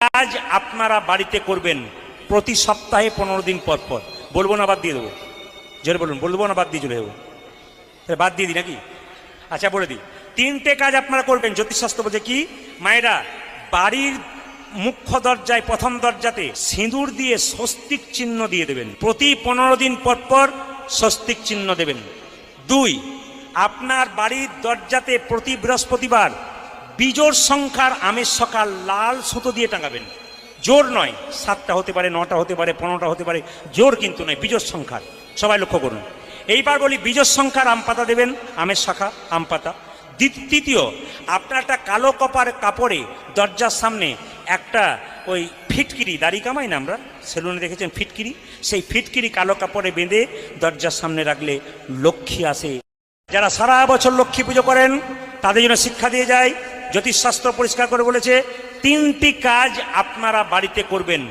কাজ আপনারা বাড়িতে করবেন প্রতি সপ্তাহে পনেরো দিন পর পর। বলব না বাদ দিয়ে দেবো। জোরে বলুন, বলব না বাদ দিয়ে চলে তাহলে বাদ দিয়ে দিই নাকি? আচ্ছা বলে দিই। তিনটে কাজ আপনারা করবেন। জ্যোতিষশাস্ত্র বলছে কি? মায়েরা, বাড়ির মুখ্য দরজায়, প্রথম দরজাতে সিঁদুর দিয়ে স্বস্তিক চিহ্ন দিয়ে দেবেন। প্রতি পনেরো দিন পর পর স্বস্তিক চিহ্ন দেবেন। দুই, আপনার বাড়ির দরজাতে প্রতি বৃহস্পতিবার বিজোড় সংখ্যার আমের সকাল লাল সুতো দিয়ে টাঙাবেন। জোর নয়, সাতটা হতে পারে, নটা হতে পারে, পনেরোটা হতে পারে, জোর কিন্তু নয়, বিজোড় সংখ্যার। সবাই লক্ষ্য করুন। এইবার বলি বিজোড় সংখ্যার আম পাতা দেবেন, আমের শাখা, আম পাতা। তৃতীয় আপনার একটা কালো কপার কাপড়ে দরজার সামনে একটা ওই ফিটকিরি, দাড়ি কামাই না আমরা? সেলুনে দেখেছেন ফিটকিরি? সেই ফিটকিরি কালো কাপড়ে বেঁধে দরজার সামনে রাখলে লক্ষ্মী আসে। যারা সারা বছর লক্ষ্মী পুজো করেন, তাদের জন্য শিক্ষা দিয়ে যায় জ্যোতিষশাস্ত্র পরিষ্কার করে বলেছে তিনটি কাজ আপনারা বাড়িতে করবেন।